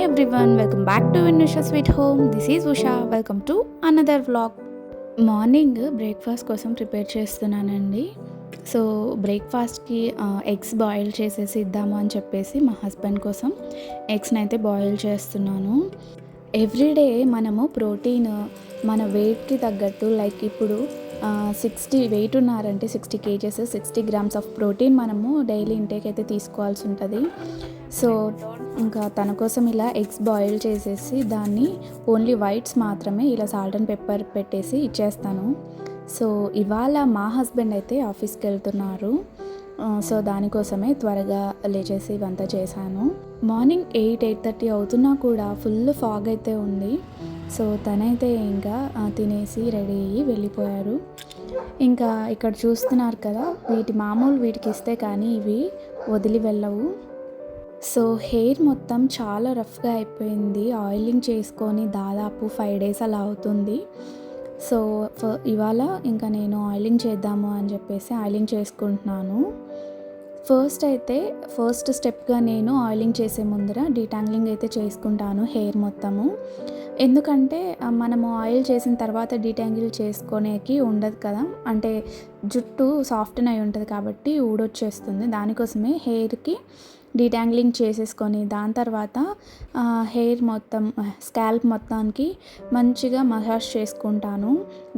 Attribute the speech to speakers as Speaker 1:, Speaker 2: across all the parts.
Speaker 1: Hi everyone welcome back to Vinyusha sweet home this is Usha welcome to another vlog morning breakfast కోసం prepare చేస్తున్నానండి. So బ్రేక్ఫాస్ట్కి eggs boil చేసేసి ఇద్దాము అని చెప్పేసి మా హస్బెండ్ కోసం ఎగ్స్ని అయితే బాయిల్ చేస్తున్నాను. ఎవ్రీడే మనము ప్రోటీన్ మన వెయిట్కి తగ్గట్టు లైక్ ఇప్పుడు సిక్స్టీ వెయిట్ ఉన్నారంటే sixty kgs sixty grams of protein మనము డైలీ ఇంటేక్ అయితే తీసుకోవాల్సి ఉంటుంది. సో ఇంకా తన కోసం ఇలా ఎగ్స్ బాయిల్ చేసేసి దాన్ని ఓన్లీ వైట్స్ మాత్రమే ఇలా సాల్ట్ అండ్ పెప్పర్ పెట్టేసి ఇచ్చేస్తాను. సో ఇవాళ మా హస్బెండ్ అయితే ఆఫీస్కి వెళ్తున్నారు. సో దానికోసమే త్వరగా లేచేసి ఇవంతా చేశాను. మార్నింగ్ ఎయిట్ ఎయిట్ థర్టీ అవుతున్నా కూడా ఫుల్ ఫాగ్ అయితే ఉంది. సో తనైతే ఇంకా తినేసి రెడీ అయ్యి వెళ్ళిపోయారు. ఇంకా ఇక్కడ చూస్తున్నారు కదా వీటి మామూలు వీటికి ఇస్తే కానీ ఇవి వదిలి వెళ్ళవు. సో హెయిర్ మొత్తం చాలా రఫ్గా అయిపోయింది. ఆయిలింగ్ చేసుకొని దాదాపు ఫైవ్ డేస్ అలా అవుతుంది. సో ఫ- ఇవాళ ఇంకా నేను ఆయిలింగ్ చేద్దాము అని చెప్పేసి ఆయిలింగ్ చేసుకుంటున్నాను. ఫస్ట్ అయితే ఫస్ట్ స్టెప్గా నేను ఆయిలింగ్ చేసే ముందర డీటాంగ్లింగ్ అయితే చేసుకుంటాను హెయిర్ మొత్తము. ఎందుకంటే మనము ఆయిల్ చేసిన తర్వాత డీటాంగిల్ చేసుకునేకి ఉండదు కదా. అంటే జుట్టు సాఫ్ట్న్ అయి ఉంటుంది కాబట్టి ఊడొచ్చేస్తుంది. దానికోసమే హెయిర్కి డీటాంగ్లింగ్ చేసేసుకొని దాని తర్వాత హెయిర్ మొత్తం స్కాల్ప్ మొత్తానికి మంచిగా మసాజ్ చేసుకుంటాను.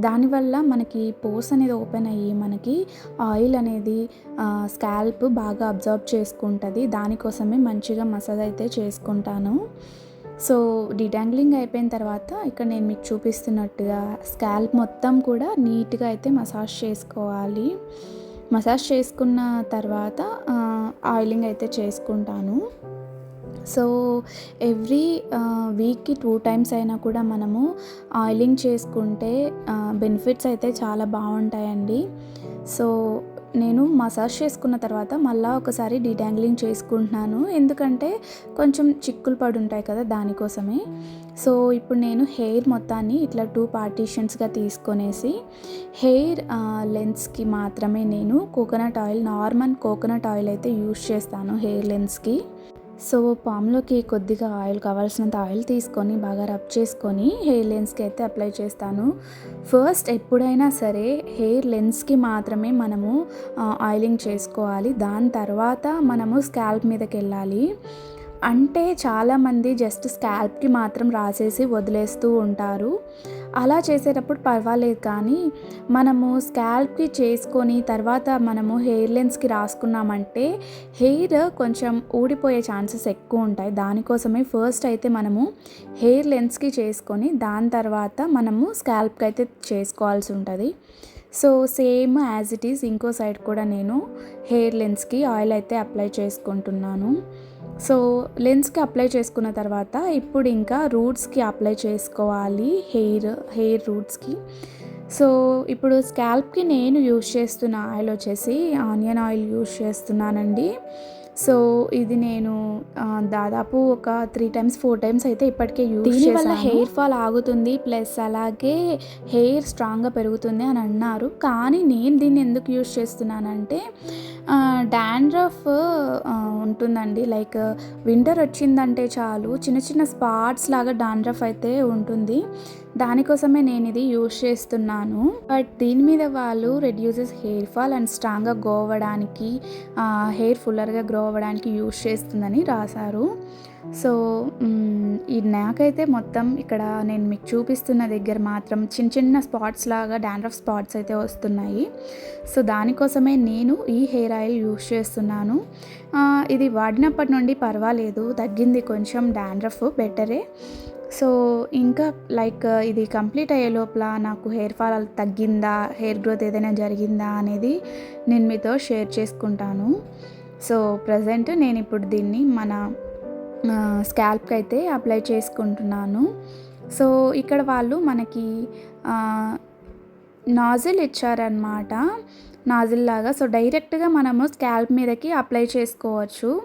Speaker 1: దానివల్ల మనకి పోస్ అనేది ఓపెన్ అయ్యి మనకి ఆయిల్ అనేది స్కాల్ప్ బాగా అబ్జర్వ్ చేసుకుంటుంది. దానికోసమే మంచిగా మసాజ్ అయితే చేసుకుంటాను. సో డిటాంగ్లింగ్ అయిపోయిన తర్వాత ఇక్కడ నేను మీకు చూపిస్తున్నట్టుగా స్కాల్ప్ మొత్తం కూడా నీట్గా అయితే మసాజ్ చేసుకోవాలి. మసాజ్ చేసుకున్న తర్వాత ఆయిలింగ్ అయితే చేసుకుంటాను. సో ఎవ్రీ వీక్కి టూ టైమ్స్ అయినా కూడా మనము ఆయిలింగ్ చేసుకుంటే బెనిఫిట్స్ అయితే చాలా బాగుంటాయండి. సో నేను మసాజ్ చేసుకున్న తర్వాత మళ్ళీ ఒకసారి డీటాంగ్లింగ్ చేసుకుంటున్నాను. ఎందుకంటే కొంచెం చిక్కులు పడి ఉంటాయి కదా దానికోసమే. సో ఇప్పుడు నేను హెయిర్ మొత్తాన్ని ఇట్లా టూ పార్టీషన్స్గా తీసుకొనేసి హెయిర్ లెన్స్కి మాత్రమే నేను coconut oil normal coconut oil అయితే యూస్ చేస్తాను హెయిర్ లెన్స్కి. సో పామ్లోకి కొద్దిగా ఆయిల్ కావాల్సినంత ఆయిల్ తీసుకొని బాగా రబ్ చేసుకొని హెయిర్ లెన్స్కి అయితే అప్లై చేస్తాను. ఫస్ట్ ఎప్పుడైనా సరే హెయిర్ లెన్స్కి మాత్రమే మనము ఆయిలింగ్ చేసుకోవాలి. దాని తర్వాత మనము స్కాల్ప్ మీదకి వెళ్ళాలి అంటే చాలామంది జస్ట్ స్కాల్ప్కి మాత్రం రాసేసి వదిలేస్తూ ఉంటారు. అలా చేసేటప్పుడు పర్వాలేదు కానీ మనము స్కాల్ప్కి చేసుకొని తర్వాత మనము హెయిర్ లెన్స్కి రాసుకున్నామంటే హెయిర్ కొంచెం ఊడిపోయే ఛాన్సెస్ ఎక్కువ ఉంటాయి. దానికోసమే ఫస్ట్ అయితే మనము హెయిర్ లెన్స్కి చేసుకొని దాని తర్వాత మనము స్కాల్ప్కి అయితే చేసుకోవాల్సి ఉంటుంది. So same as it is ఇంకో సైడ్ కూడా నేను హెయిర్ లెన్స్కి ఆయిల్ అయితే అప్లై చేసుకుంటున్నాను. సో లెన్స్కి అప్లై చేసుకున్న తర్వాత ఇప్పుడు ఇంకా రూట్స్కి అప్లై చేసుకోవాలి హెయిర్ హెయిర్ రూట్స్కి. సో ఇప్పుడు స్కాల్ప్కి నేను యూజ్ చేస్తున్న ఆయిల్ వచ్చేసి ఆనియన్ ఆయిల్ యూజ్ చేస్తున్నానండి. సో ఇది నేను దాదాపు ఒక త్రీ టైమ్స్ ఫోర్ టైమ్స్ అయితే ఇప్పటికే యూస్ దీనివల్ల హెయిర్ ఫాల్ ఆగుతుంది ప్లస్ అలాగే హెయిర్ స్ట్రాంగ్గా పెరుగుతుంది అని అన్నారు. కానీ నేను దీన్ని ఎందుకు యూస్ చేస్తున్నానంటే డాండ్రఫ్ ఉంటుందండి. లైక్ వింటర్ వచ్చిందంటే చాలు చిన్న చిన్న స్పాట్స్ లాగా డాండ్రఫ్ అయితే ఉంటుంది. దానికోసమే నేను ఇది యూస్ చేస్తున్నాను. బట్ దీని మీద వాళ్ళు రెడ్యూసెస్ హెయిర్ ఫాల్ అండ్ స్ట్రాంగ్గా గ్రో అవ్వడానికి హెయిర్ ఫుల్లర్గా గ్రో అవ్వడానికి యూస్ చేస్తుందని రాశారు. సో ఈ నాకైతే మొత్తం ఇక్కడ నేను మీకు చూపిస్తున్న దగ్గర మాత్రం చిన్న చిన్న స్పాట్స్ లాగా డాండ్రఫ్ స్పాట్స్ అయితే వస్తున్నాయి. సో దానికోసమే నేను ఈ హెయిర్ ఆయిల్ యూస్ చేస్తున్నాను. ఇది వాడినప్పటి నుండి పర్వాలేదు తగ్గింది కొంచెం డాండ్రఫ్ బెటరే సో ఇంకా లైక్ uh, ఇది కంప్లీట్ అయ్యే లోపల నాకు హెయిర్ ఫాల్ తగ్గిందా? హెయిర్ గ్రోత్ ఏదైనా జరిగిందా? అనేది నేను మీతో షేర్ చేసుకుంటాను. సో ప్రజెంట్ నేను ఇప్పుడు దీన్ని మన స్కాల్ప్కి అయితే అప్లై చేసుకుంటున్నాను. సో ఇక్కడ వాళ్ళు మనకి నాజిల్ ఇచ్చారనమాట నాజిల్ లాగా సో డైరెక్ట్గా మనము స్కాల్ప్ మీదకి అప్లై చేసుకోవచ్చు.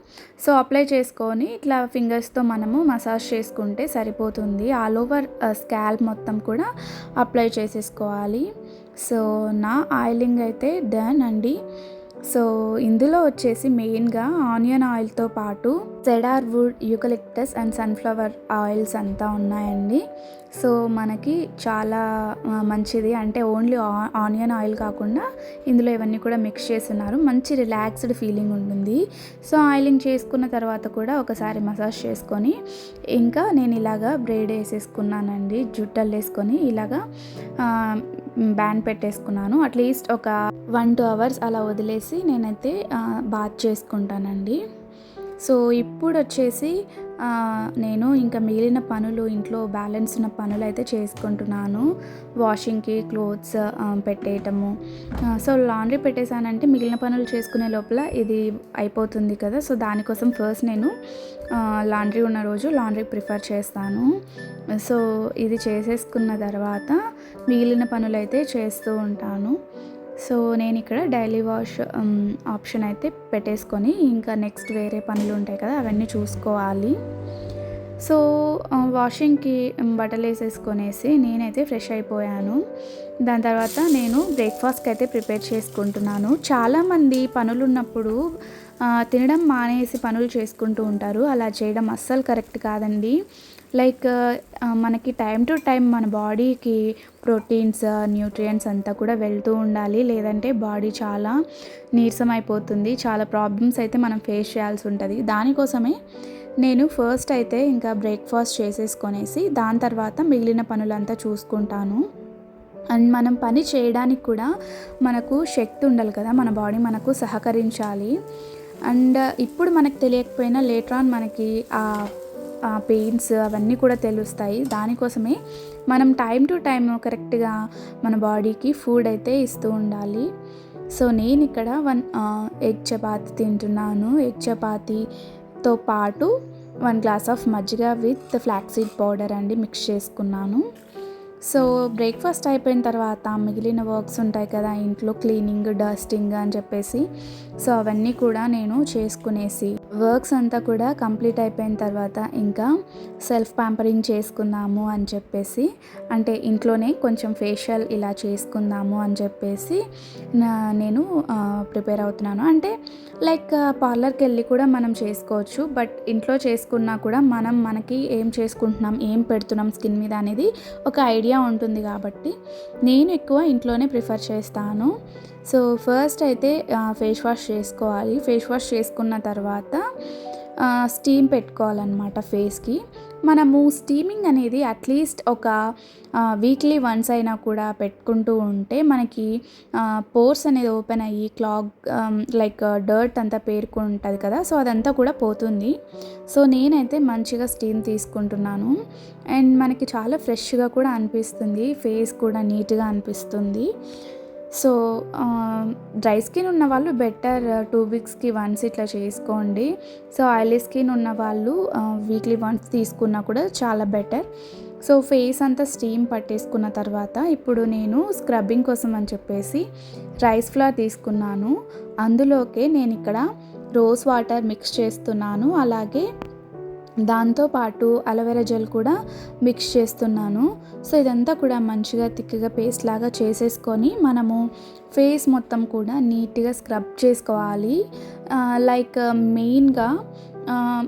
Speaker 1: సో అప్లై చేసుకొని ఇట్లా ఫింగర్స్తో మనము మసాజ్ చేసుకుంటే సరిపోతుంది. ఆల్ ఓవర్ స్కాల్ప్ మొత్తం కూడా అప్లై చేసేసుకోవాలి. సో నా ఆయిలింగ్ అయితే డన్ అండి. సో ఇందులో వచ్చేసి మెయిన్గా ఆనియన్ ఆయిల్తో పాటు cedar wood eucalyptus and sunflower oils అంతా ఉన్నాయండి. సో మనకి చాలా మంచిది. అంటే ఓన్లీ ఆనియన్ ఆయిల్ కాకుండా ఇందులో ఇవన్నీ కూడా మిక్స్ చేస్తున్నారు. మంచి రిలాక్స్డ్ ఫీలింగ్ ఉంటుంది. సో ఆయిలింగ్ చేసుకున్న తర్వాత కూడా ఒకసారి మసాజ్ చేసుకొని ఇంకా నేను ఇలాగా బ్రేడ్ వేసేసుకున్నానండి. జుట్టలు వేసుకొని ఇలాగా బ్యాండ్ పెట్టేసుకున్నాను. అట్లీస్ట్ ఒక వన్ టూ అవర్స్ అలా వదిలేసి నేనైతే బాత్ చేసుకుంటానండి. సో ఇప్పుడు వచ్చేసి నేను ఇంకా మిగిలిన పనులు ఇంట్లో బ్యాలెన్స్ ఉన్న పనులు అయితే చేసుకుంటున్నాను. వాషింగ్కి క్లోత్స్ పెట్టేయటము. సో లాండ్రీ పెట్టేశానంటే మిగిలిన పనులు చేసుకునే లోపల ఇది అయిపోతుంది కదా. సో దానికోసం ఫస్ట్ నేను లాండ్రీ ఉన్న రోజు లాండ్రీ ప్రిఫర్ చేస్తాను. సో ఇది చేసేసుకున్న తర్వాత మిగిలిన పనులు అయితే చేస్తూ ఉంటాను. సో నేను ఇక్కడ డైలీ వాష్ ఆప్షన్ అయితే పెట్టేసుకొని ఇంకా నెక్స్ట్ వేరే పనులు ఉంటాయి కదా అవన్నీ చూసుకోవాలి. సో వాషింగ్కి బట్టలు వేసేసుకొనేసి నేనైతే ఫ్రెష్ అయిపోయాను. దాని తర్వాత నేను బ్రేక్ఫాస్ట్కి అయితే ప్రిపేర్ చేసుకుంటున్నాను. చాలామంది పనులు ఉన్నప్పుడు తినడం మానేసి పనులు చేసుకుంటూ ఉంటారు. అలా చేయడం అస్సలు కరెక్ట్ కాదండి. లైక్ మనకి టైం టు టైం మన బాడీకి ప్రోటీన్స్ న్యూట్రియంట్స్ అంతా కూడా వెళ్తూ ఉండాలి. లేదంటే బాడీ చాలా నీరసం అయిపోతుంది. చాలా ప్రాబ్లమ్స్ అయితే మనం ఫేస్ చేయాల్సి ఉంటుంది. దానికోసమే నేను ఫస్ట్ అయితే ఇంకా బ్రేక్ఫాస్ట్ చేసేసుకొనేసి దాని తర్వాత మిగిలిన పనులంతా చూసుకుంటాను. అండ్ మనం పని చేయడానికి కూడా మనకు శక్తి ఉండాలి కదా. మన బాడీ మనకు సహకరించాలి. అండ్ ఇప్పుడు మనకు తెలియకపోయినా లేటర్ ఆన్ మనకి ఆ పెయిన్స్ అవన్నీ కూడా తెలుస్తాయి. దానికోసమే మనం టైం టు టైం కరెక్ట్గా మన బాడీకి ఫుడ్ అయితే ఇస్తూ ఉండాలి. సో నేను ఇక్కడ వన్ ఎగ్ చపాతి తింటున్నాను. ఎగ్ చపాతీతో పాటు వన్ గ్లాస్ ఆఫ్ మజ్జిగ విత్ ఫ్లాక్సీడ్ పౌడర్ అండి మిక్స్ చేసుకున్నాను. సో బ్రేక్ఫాస్ట్ అయిపోయిన తర్వాత మిగిలిన వర్క్స్ ఉంటాయి కదా ఇంట్లో క్లీనింగ్ డస్టింగ్ అని చెప్పేసి. సో అవన్నీ కూడా నేను చేసుకునేసి వర్క్స్ అంతా కూడా కంప్లీట్ అయిపోయిన తర్వాత ఇంకా సెల్ఫ్ ప్యాంపరింగ్ చేసుకుందాము అని చెప్పేసి అంటే ఇంట్లోనే కొంచెం ఫేషియల్ ఇలా చేసుకుందాము అని చెప్పేసి నేను ప్రిపేర్ అవుతున్నాను. అంటే లైక్ పార్లర్కి వెళ్ళి కూడా మనం చేసుకోవచ్చు బట్ ఇంట్లో చేసుకున్నా కూడా మనం మనకి ఏం చేసుకుంటున్నాం ఏం పెడుతున్నాం స్కిన్ మీద అనేది ఒక ఐడియా ఉంటుంది కాబట్టి నేను ఎక్కువ ఇంట్లోనే ప్రిఫర్ చేస్తాను. సో ఫస్ట్ అయితే ఫేస్ వాష్ చేసుకోవాలి. ఫేస్ వాష్ చేసుకున్న తర్వాత స్టీమ్ పెట్టుకోవాలన్నమాట ఫేస్కి. మనము స్టీమింగ్ అనేది అట్లీస్ట్ ఒక వీక్లీ వన్స్ అయినా కూడా పెట్టుకుంటూ ఉంటే మనకి పోర్స్ అనేది ఓపెన్ అయ్యి క్లాగ్ లైక్ డర్ట్ అంతా పేరుకుంటుంది కదా సో అదంతా కూడా పోతుంది. సో నేనైతే మంచిగా స్టీమ్ తీసుకుంటున్నాను. అండ్ మనకి చాలా ఫ్రెష్గా కూడా అనిపిస్తుంది ఫేస్ కూడా నీట్గా అనిపిస్తుంది. సో డ్రై స్కిన్ ఉన్న వాళ్ళు బెటర్ టూ వీక్స్కి వన్స్ ఇట్లా చేసుకోండి. సో ఆయిలీ స్కిన్ ఉన్న వాళ్ళు వీక్లీ వన్స్ తీసుకున్నా కూడా చాలా బెటర్. సో ఫేస్ అంతా స్టీమ్ పట్టేసుకున్న తర్వాత ఇప్పుడు నేను స్క్రబ్బింగ్ కోసం అని చెప్పేసి రైస్ ఫ్లవర్ తీసుకున్నాను. అందులోకే నేను ఇక్కడ రోజ్ వాటర్ మిక్స్ చేస్తున్నాను. అలాగే దాంతోపాటు అలోవెరా జెల్ కూడా మిక్స్ చేస్తున్నాను. సో ఇదంతా కూడా మంచిగా తిక్కగా పేస్ట్ లాగా చేసేసుకొని మనము ఫేస్ మొత్తం కూడా నీట్గా స్క్రబ్ చేసుకోవాలి. లైక్ మెయిన్గా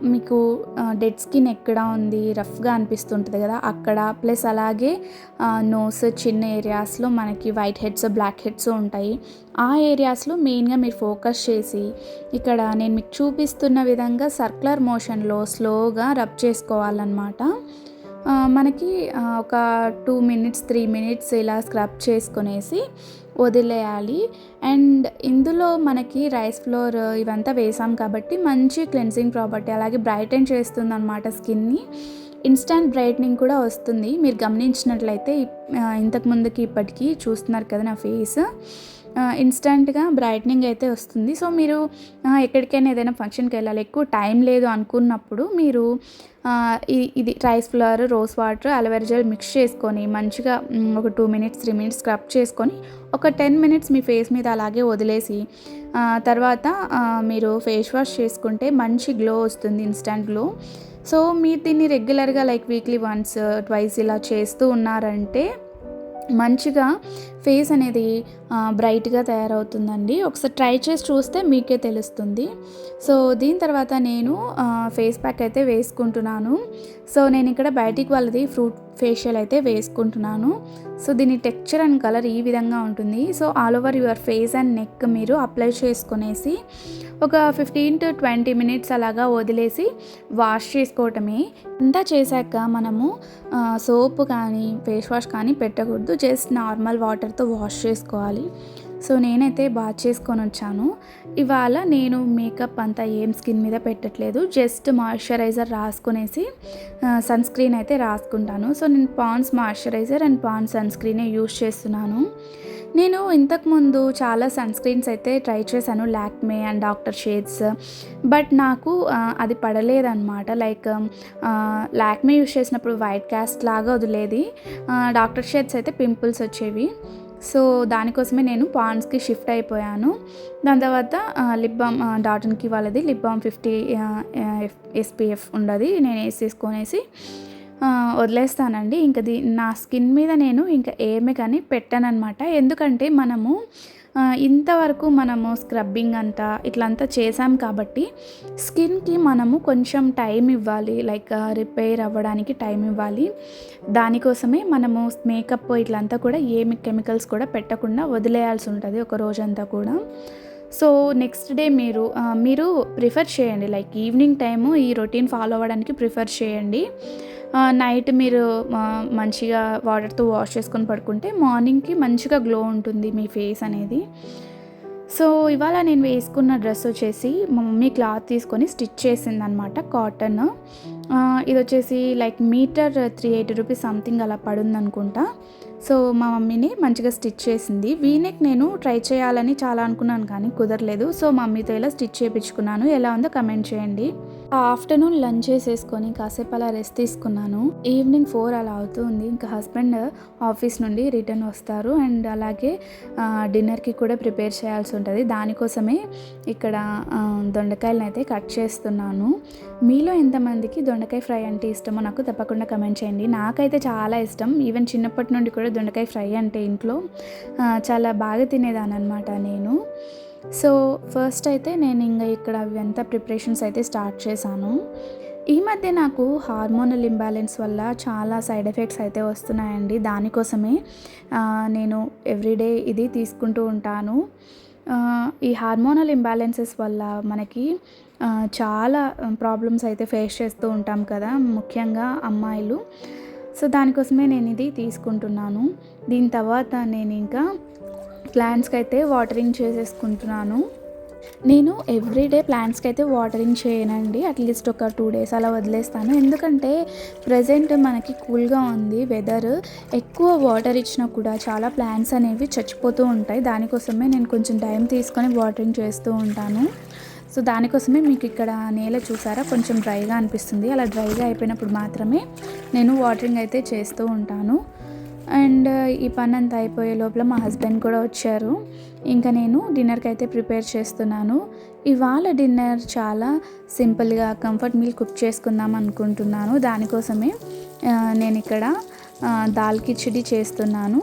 Speaker 1: మీకు డెడ్ స్కిన్ ఎక్కడ ఉంది? రఫ్గా అనిపిస్తుంటుంది కదా. అక్కడ ప్లస్ అలాగే నోస్ చిన్న ఏరియాస్లో మనకి వైట్ హెడ్స్ బ్లాక్ హెడ్స్ ఉంటాయి. ఆ ఏరియాస్లో మెయిన్గా మీరు ఫోకస్ చేసి ఇక్కడ నేను మీకు చూపిస్తున్న విధంగా సర్క్యులర్ మోషన్లో స్లోగా రబ్ చేసుకోవాలన్నమాట. మనకి ఒక టూ మినిట్స్ త్రీ మినిట్స్ ఇలా స్క్రబ్ చేసుకునేసి వదిలేయాలి. అండ్ ఇందులో మనకి రైస్ ఫ్లోర్ ఇవంతా వేసాం కాబట్టి మంచి క్లెన్సింగ్ ప్రాపర్టీ అలాగే బ్రైటన్ చేస్తుంది అనమాట స్కిన్ని. ఇన్స్టంట్ బ్రైట్నింగ్ కూడా వస్తుంది. మీరు గమనించినట్లయితే ఇంతకుముందుకి ఇంతకు ముందుకి ఇప్పటికీ చూస్తున్నారు కదా నా ఫేస్. ఇన్స్టంట్గా బ్రైట్నింగ్ అయితే వస్తుంది. సో మీరు ఎక్కడికైనా ఏదైనా ఫంక్షన్కి వెళ్ళాలి ఎక్కువ టైం లేదు అనుకున్నప్పుడు మీరు ఇది rice flour rose water aloe vera gel mix చేసుకొని మంచిగా ఒక two minutes three minutes scrub చేసుకొని ఒక టెన్ మినిట్స్ మీ ఫేస్ మీద అలాగే వదిలేసి తర్వాత మీరు ఫేస్ వాష్ చేసుకుంటే మంచి గ్లో వస్తుంది ఇన్స్టంట్ గ్లో సో మీరు దీన్ని రెగ్యులర్గా లైక్ వీక్లీ వన్స్ ట్వైస్ ఇలా చేస్తూ ఉన్నారంటే మంచిగా ఫేస్ అనేది బ్రైట్గా తయారవుతుందండి. ఒకసారి ట్రై చేసి చూస్తే మీకే తెలుస్తుంది. సో దీని తర్వాత నేను ఫేస్ ప్యాక్ అయితే వేసుకుంటున్నాను. సో నేను ఇక్కడ బయటికి వాళ్ళది ఫ్రూట్ ఫేషియల్ అయితే వేసుకుంటున్నాను. సో దీని టెక్చర్ అండ్ కలర్ ఈ విధంగా ఉంటుంది. So all over your face and neck మీరు అప్లై చేసుకునేసి ఒక ఫిఫ్టీన్ టు ట్వంటీ మినిట్స్ అలాగా వదిలేసి వాష్ చేసుకోవటమే. అంతా చేశాక మనము సోప్ కానీ ఫేస్ వాష్ కానీ పెట్టకూడదు. జస్ట్ నార్మల్ వాటర్తో వాష్ చేసుకోవాలి. సో నేనైతే బాత్ చేసుకొని వచ్చాను. ఇవాళ నేను మేకప్ అంతా ఏం స్కిన్ మీద పెట్టట్లేదు. జస్ట్ మాయిశ్చరైజర్ రాసుకునేసి సన్ స్క్రీన్ అయితే రాసుకుంటాను. సో నేను పాన్స్ మాయిశ్చరైజర్ అండ్ పాన్స్ సన్ స్క్రీనే యూస్ చేస్తున్నాను. నేను ఇంతకుముందు చాలా సన్ స్క్రీన్స్ అయితే ట్రై చేశాను Lakme and doctor Sheth's but నాకు అది పడలేదన్నమాట. లైక్ లాక్మే యూస్ చేసినప్పుడు వైట్ క్యాస్ట్ లాగా వదిలేది. డాక్టర్ షేడ్స్ అయితే పింపుల్స్ వచ్చేవి. సో దానికోసమే నేను పాండ్స్కి షిఫ్ట్ అయిపోయాను. దాని తర్వాత లిప్ బామ్ డాటన్కి వాళ్ళది లిప్ బామ్ ఫిఫ్టీ ఎస్పీఎఫ్ ఉండదు. నేను వేసేసుకొనేసి వదిలేస్తానండి. ఇంకా దీ నా స్కిన్ మీద నేను ఇంకా ఏమి కానీ పెట్టానన్నమాట. ఎందుకంటే మనము ఇంతవరకు మనము స్క్రబ్బింగ్ అంతా ఇట్లంతా చేసాం కాబట్టి స్కిన్కి మనము కొంచెం టైం ఇవ్వాలి. లైక్ రిపేర్ అవ్వడానికి టైం ఇవ్వాలి. దానికోసమే మనము మేకప్ ఇట్లంతా కూడా ఏమి కెమికల్స్ కూడా పెట్టకుండా వదిలేయాల్సి ఉంటుంది ఒక రోజంతా కూడా. సో నెక్స్ట్ డే మీరు మీరు ప్రిఫర్ చేయండి. లైక్ ఈవినింగ్ టైము ఈ రొటీన్ ఫాలో అవ్వడానికి ప్రిఫర్ చేయండి. నైట్ మీరు మంచిగా వాటర్తో వాష్ చేసుకొని పడుకుంటే మార్నింగ్కి మంచిగా గ్లో ఉంటుంది మీ ఫేస్ అనేది. సో ఇవాళ నేను వేసుకున్న డ్రెస్ వచ్చేసి మా మమ్మీ క్లాత్ తీసుకొని స్టిచ్ చేసింది అనమాట కాటన్ ఇది వచ్చేసి like metre three eighty rupees something అలా పడుంది అనుకుంటా సో మా మమ్మీని మంచిగా స్టిచ్ చేసింది. వీనెక్ నేను ట్రై చేయాలని చాలా అనుకున్నాను కానీ కుదరలేదు. సో మమ్మీతో ఇలా స్టిచ్ చేయించుకున్నాను ఎలా ఉందో కమెంట్ చేయండి. ఆఫ్టర్నూన్ లంచ్ చేసేసుకొని కాసేపు అలా రెస్ట్ తీసుకున్నాను. ఈవినింగ్ ఫోర్ అలా అవుతుంది ఇంకా హస్బెండ్ ఆఫీస్ నుండి రిటర్న్ వస్తారు. అండ్ అలాగే డిన్నర్కి కూడా ప్రిపేర్ చేయాల్సి ఉంటుంది. దానికోసమే ఇక్కడ దొండకాయలను అయితే కట్ చేస్తున్నాను. మీలో ఎంతమందికి దొండకాయ ఫ్రై అంటే ఇష్టమో నాకు తప్పకుండా కమెంట్ చేయండి. నాకైతే చాలా ఇష్టం. ఈవెన్ చిన్నప్పటి నుండి కూడా దొండకాయ ఫ్రై అంటే ఇంట్లో చాలా బాగా తినేదాన్ని అనమాట నేను. సో ఫస్ట్ అయితే నేను ఇంకా ఇక్కడ అవంతా ప్రిపరేషన్స్ అయితే స్టార్ట్ చేశాను. ఈ మధ్య నాకు హార్మోనల్ ఇంబ్యాలెన్స్ వల్ల చాలా సైడ్ ఎఫెక్ట్స్ అయితే వస్తున్నాయండి. దానికోసమే నేను ఎవ్రీడే ఇది తీసుకుంటూ ఉంటాను. ఈ హార్మోనల్ ఇంబ్యాలెన్సెస్ వల్ల మనకి చాలా ప్రాబ్లమ్స్ అయితే ఫేస్ చేస్తూ ఉంటాం కదా ముఖ్యంగా అమ్మాయిలు. సో దానికోసమే నేను ఇది తీసుకుంటున్నాను. దీని తర్వాత నేను ఇంకా ప్లాంట్స్కి అయితే వాటరింగ్ చేసేసుకుంటున్నాను. నేను ఎవ్రీడే ప్లాంట్స్కి అయితే వాటరింగ్ చేయనండి. అట్లీస్ట్ ఒక టూ డేస్ అలా వదిలేస్తాను. ఎందుకంటే ప్రజెంట్ మనకి కూల్గా ఉంది వెదర్ ఎక్కువ వాటర్ ఇచ్చినా కూడా చాలా ప్లాంట్స్ అనేవి చచ్చిపోతూ ఉంటాయి. దానికోసమే నేను కొంచెం టైం తీసుకొని వాటరింగ్ చేస్తూ ఉంటాను. సో దానికోసమే మీకు ఇక్కడ నేల చూసారా? కొంచెం డ్రైగా అనిపిస్తుంది. అలా డ్రైగా అయిపోయినప్పుడు మాత్రమే నేను వాటరింగ్ అయితే చేస్తూ ఉంటాను. అండ్ ఈ పని అంతా అయిపోయే లోపల మా హస్బెండ్ కూడా వచ్చారు. ఇంకా నేను డిన్నర్కి అయితే ప్రిపేర్ చేస్తున్నాను. ఇవాళ డిన్నర్ చాలా సింపుల్గా కంఫర్ట్ మీల్ కుక్ చేసుకుందాం అనుకుంటున్నాను. దానికోసమే నేను ఇక్కడ దాల్ కిచిడి చేస్తున్నాను.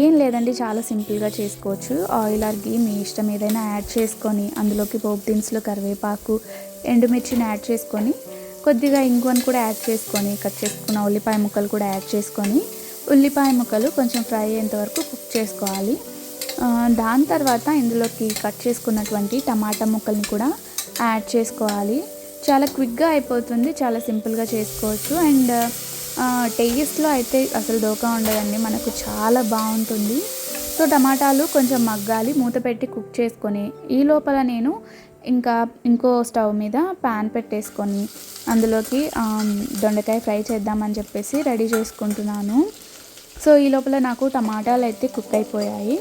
Speaker 1: ఏం లేదండి చాలా సింపుల్గా చేసుకోవచ్చు. ఆయిల్ ఆర్ గీ మీ ఇష్టం ఏదైనా యాడ్ చేసుకొని అందులోకి పోపు దినుసులు కరివేపాకు ఎండుమిర్చిని యాడ్ చేసుకొని కొద్దిగా ఇంగువను కూడా యాడ్ చేసుకొని కట్ చేసుకున్న ఉల్లిపాయ ముక్కలు కూడా యాడ్ చేసుకొని ఉల్లిపాయ ముక్కలు కొంచెం ఫ్రై అయ్యేంత వరకు కుక్ చేసుకోవాలి. దాని తర్వాత ఇందులోకి కట్ చేసుకున్నటువంటి టమాటా ముక్కల్ని కూడా యాడ్ చేసుకోవాలి. చాలా క్విక్గా అయిపోతుంది చాలా సింపుల్గా చేసుకోవచ్చు. అండ్ టేస్ట్లో అయితే అసలు దోకా ఉండదండి మనకు చాలా బాగుంటుంది. సో టమాటాలు కొంచెం మగ్గాలి మూత పెట్టి కుక్ చేసుకొని ఈ లోపల నేను ఇంకా ఇంకో స్టవ్ మీద ప్యాన్ పెట్టేసుకొని అందులోకి దొండకాయ ఫ్రై చేద్దామని చెప్పేసి రెడీ చేసుకుంటున్నాను. సో ఈ లోపల నాకు టమాటాలు అయితే కుక్ అయిపోయాయి.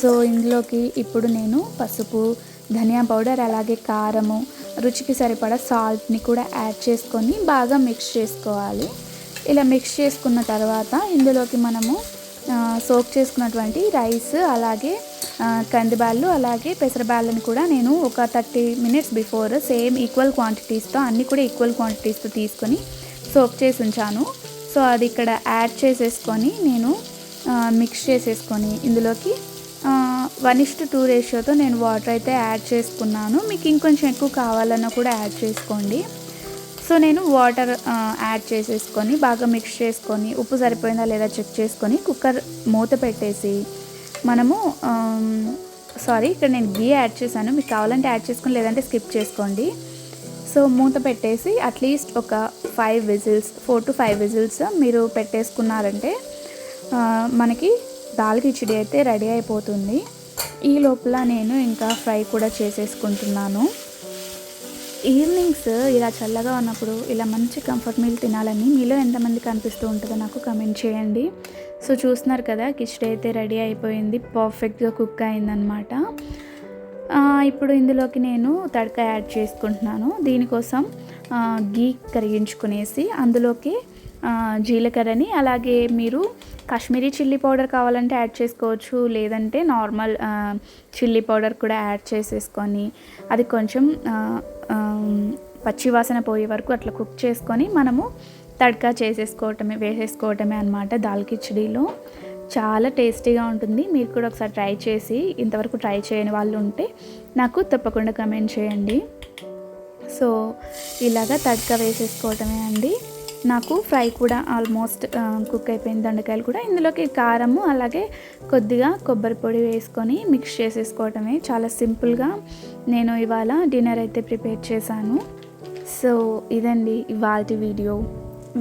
Speaker 1: సో ఇందులోకి ఇప్పుడు నేను పసుపు ధనియా పౌడర్ అలాగే కారము రుచికి సరిపడా సాల్ట్ని కూడా యాడ్ చేసుకొని బాగా మిక్స్ చేసుకోవాలి. ఇలా మిక్స్ చేసుకున్న తర్వాత ఇందులోకి మనము సోక్ చేసుకున్నటువంటి రైస్ అలాగే ఆ, కందిబ్యాళ్ళు అలాగే పెసరబ్యాళ్ళని కూడా నేను ఒక thirty minutes before same equal క్వాంటిటీస్తో అన్నీ కూడా ఈక్వల్ క్వాంటిటీస్తో తీసుకొని సోక్ చేసి ఉంచాను. సో అది ఇక్కడ యాడ్ చేసేసుకొని నేను మిక్స్ చేసేసుకొని ఇందులోకి వన్ ఇస్టు టూ రేషియోతో నేను వాటర్ అయితే యాడ్ చేసుకున్నాను. మీకు ఇంకొంచెం ఎక్కువ కావాలన్నా కూడా యాడ్ చేసుకోండి. సో నేను వాటర్ యాడ్ చేసేసుకొని బాగా మిక్స్ చేసుకొని ఉప్పు సరిపోయిందా లేదా చెక్ చేసుకొని కుక్కర్ మూత పెట్టేసి మనము సారీ ఇక్కడ నేను గీ యాడ్ చేశాను. మీకు కావాలంటే యాడ్ చేసుకొని లేదంటే స్కిప్ చేసుకోండి. సో మూత పెట్టేసి అట్లీస్ట్ ఒక five whistles four to five whistles మీరు పెట్టేసుకున్నారంటే మనకి దాల్ కిచిడి అయితే రెడీ అయిపోతుంది. ఈ లోపల నేను ఇంకా ఫ్రై కూడా చేసేసుకుంటున్నాను. ఈవినింగ్స్ ఇలా చల్లగా ఉన్నప్పుడు ఇలా మంచి కంఫర్ట్ మీల్ తినాలని మీలో ఎంతమందికి అనిపిస్తూ ఉంటుందో నాకు కమెంట్ చేయండి. సో చూస్తున్నారు కదా కిచిడి అయితే రెడీ అయిపోయింది పర్ఫెక్ట్గా కుక్ అయిందనమాట ఇప్పుడు ఇందులోకి నేను తడక యాడ్ చేసుకుంటున్నాను. దీనికోసం గీ కరిగించుకునేసి అందులోకి జీలకర్రని అలాగే మీరు కాశ్మీరీ చిల్లీ పౌడర్ కావాలంటే యాడ్ చేసుకోవచ్చు. లేదంటే నార్మల్ చిల్లీ పౌడర్ కూడా యాడ్ చేసేసుకొని అది కొంచెం పచ్చివాసన పోయే వరకు అట్లా కుక్ చేసుకొని మనము తడకా చేసేసుకోవటమే వేసేసుకోవటమే అనమాట దాల్ కిచడీలో. చాలా టేస్టీగా ఉంటుంది. మీరు కూడా ఒకసారి ట్రై చేసి ఇంతవరకు ట్రై చేయని వాళ్ళు ఉంటే నాకు తప్పకుండా కమెంట్ చేయండి. సో ఇలాగా తడక వేసేసుకోవటమే అండి. నాకు ఫ్రై కూడా ఆల్మోస్ట్ కుక్ అయిపోయింది. దొండకాయలు కూడా ఇందులోకి కారము అలాగే కొద్దిగా కొబ్బరి పొడి వేసుకొని మిక్స్ చేసేసుకోవటమే. చాలా సింపుల్గా నేను ఇవాళ డిన్నర్ అయితే ప్రిపేర్ చేశాను. సో ఇదండి ఇవాళ వీడియో.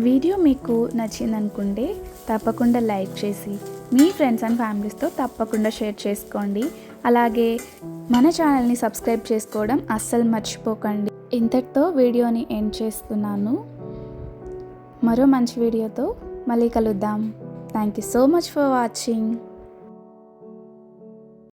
Speaker 1: వీడియో మీకు నచ్చిందనుకుంటే తప్పకుండా లైక్ చేసి మీ ఫ్రెండ్స్ అండ్ ఫ్యామిలీస్తో తప్పకుండా షేర్ చేసుకోండి. అలాగే మన ఛానల్ని సబ్స్క్రైబ్ చేసుకోవడం అస్సలు మర్చిపోకండి. ఇంతటితో వీడియోని ఎండ్ చేస్తున్నాను. మరో మంచి వీడియోతో మళ్ళీ కలుద్దాం. Thank you so much for watching